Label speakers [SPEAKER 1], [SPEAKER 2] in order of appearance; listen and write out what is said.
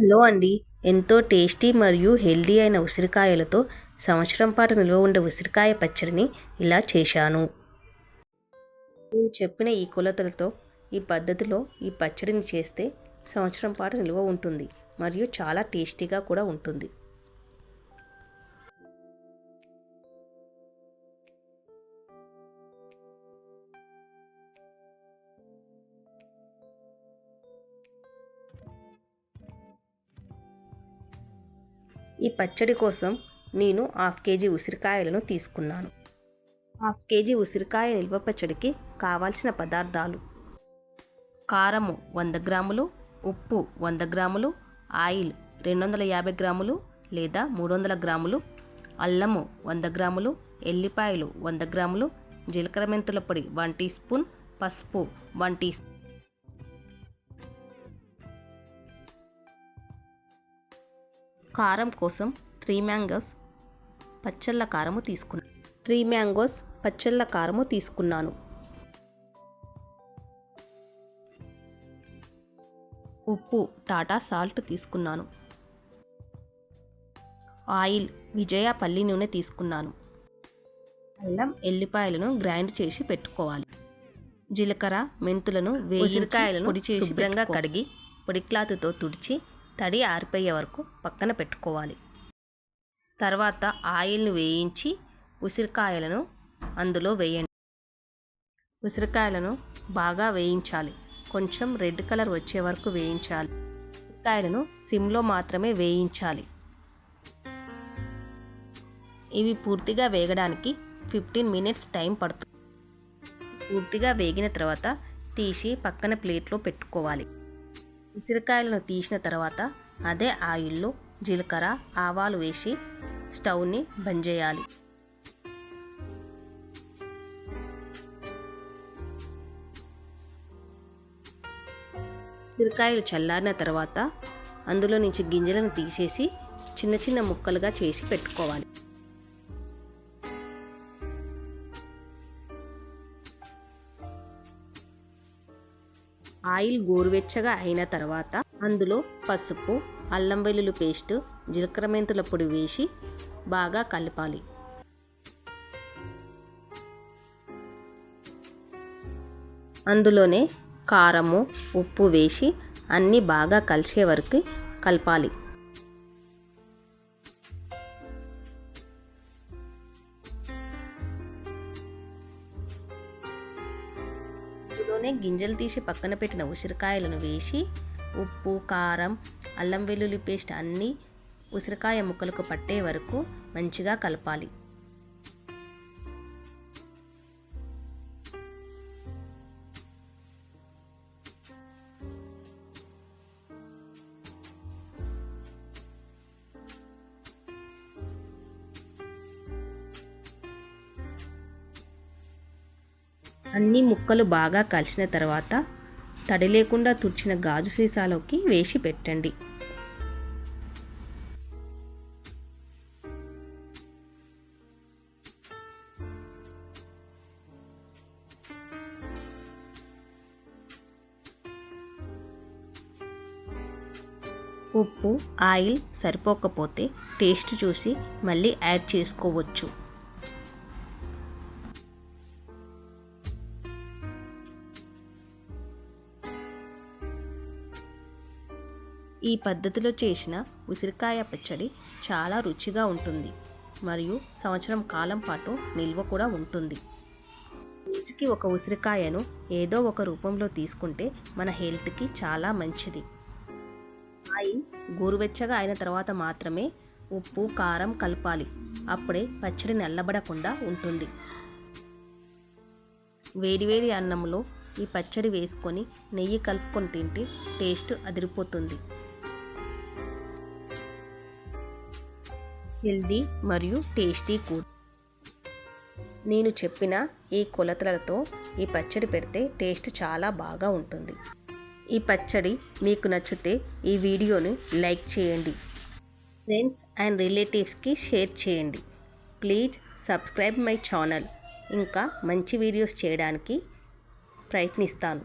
[SPEAKER 1] Hello అండి. ఎంతో tasty మరియు హెల్దీ అయిన ఉసిరికాయలతో సంవత్సరం పాటు నిల్వ ఉండే ఉసిరికాయ పచ్చడిని ఇలా చేశాను. నేను చెప్పిన ఈ కొలతలతో ఈ పద్ధతిలో ఈ పచ్చడిని చేస్తే సంవత్సరం పాటు నిల్వ ఉంటుంది మరియు చాలా టేస్టీగా కూడా ఉంటుంది. ఈ పచ్చడి కోసం నేను హాఫ్ కేజీ ఉసిరికాయలను తీసుకున్నాను. హాఫ్ కేజీ ఉసిరికాయ నిల్వ పచ్చడికి కావాల్సిన పదార్థాలు. కారము వంద గ్రాములు ఉప్పు వంద గ్రాములు ఆయిల్ రెండు వందల యాభై గ్రాములు లేదా మూడు వందల గ్రాములు అల్లము వంద గ్రాములు ఎల్లిపాయలు వంద గ్రాములు జీలకర్ర మెంతుల పొడి వన్ టీ స్పూన్ పసుపు వన్ టీ కారం కోసం త్రీ మ్యాంగోస్ పచ్చళ్ళ కారము తీసుకున్నాను త్రీ మ్యాంగోస్ పచ్చళ్ళ కారము తీసుకున్నాను. ఉప్పు టాటా సాల్ట్ తీసుకున్నాను. ఆయిల్ విజయ పల్లి నూనె తీసుకున్నాను. అల్లం ఎల్లిపాయలను గ్రైండ్ చేసి పెట్టుకోవాలి. జీలకర్ర మెంతులను వేసిరికాయలను పొడి చేసి శుభ్రంగా కడిగి పొడి క్లాత్తో తుడిచి తడి ఆరిపోయే వరకు పక్కన పెట్టుకోవాలి. తర్వాత ఆయిల్ను వేయించి ఉసిరికాయలను అందులో వేయండి. ఉసిరికాయలను బాగా వేయించాలి. కొంచెం రెడ్ కలర్ వచ్చే వరకు వేయించాలి. ఉసిరికాయలను సిమ్లో మాత్రమే వేయించాలి. ఇవి పూర్తిగా వేగడానికి ఫిఫ్టీన్ మినిట్స్ టైం పడుతుంది. పూర్తిగా వేగిన తర్వాత తీసి పక్కన ప్లేట్లో పెట్టుకోవాలి. ఉసిరికాయలను తీసిన తర్వాత అదే ఆయిల్లో జీలకర్ర ఆవాలు వేసి స్టవ్ని బంద్ చేయాలి. ఉసిరికాయలు చల్లారిన తర్వాత అందులో నుంచి గింజలను తీసేసి చిన్న చిన్న ముక్కలుగా చేసి పెట్టుకోవాలి. ఆయిల్ గోరువెచ్చగా అయిన తర్వాత అందులో పసుపు అల్లం వెల్లుల్లి పేస్ట్ జీలకర్ర మెంతుల పొడి వేసి బాగా కలపాలి. అందులోనే కారము ఉప్పు వేసి అన్నీ బాగా కలిసే వరకు కలపాలి. ఇందులోనే గింజలు తీసి పక్కన పెట్టిన ఉసిరికాయలను వేసి ఉప్పు కారం అల్లం వెల్లుల్లి పేస్ట్ అన్నీ ఉసిరికాయ ముక్కలకు పట్టే వరకు మంచిగా కలపాలి. అన్ని ముక్కలు బాగా కలిసిన తర్వాత తడి లేకుండా తుడిచిన గాజు సీసాలోకి వేసి పెట్టండి. ఉప్పు ఆయిల్ సరిపోకపోతే టేస్ట్ చూసి మళ్ళీ యాడ్ చేసుకోవచ్చు. ఈ పద్ధతిలో చేసిన ఉసిరికాయ పచ్చడి చాలా రుచిగా ఉంటుంది. మరియు సంవత్సరం కాలం పాటు నిల్వ కూడా ఉంటుంది. రుచికి ఒక ఉసిరికాయను ఏదో ఒక రూపంలో తీసుకుంటే మన హెల్త్కి చాలా మంచిది. ఆయిల్ గోరువెచ్చగా అయిన తర్వాత మాత్రమే ఉప్పు కారం కలపాలి. అప్పుడే పచ్చడి నల్లబడకుండా ఉంటుంది. వేడివేడి అన్నంలో ఈ పచ్చడి వేసుకొని నెయ్యి కలుపుకొని తింటే టేస్ట్ అదిరిపోతుంది. హెల్దీ మరియు టేస్టీ కూడా నేను చెప్పిన ఈ కొలతలతో ఈ పచ్చడి పెడితే టేస్ట్ చాలా బాగా ఉంటుంది. ఈ పచ్చడి మీకు నచ్చితే ఈ వీడియోని లైక్ చేయండి. ఫ్రెండ్స్ అండ్ రిలేటివ్స్కి షేర్ చేయండి. Please subscribe my channel. ఇంకా మంచి వీడియోస్ చేయడానికి ప్రయత్నిస్తాను.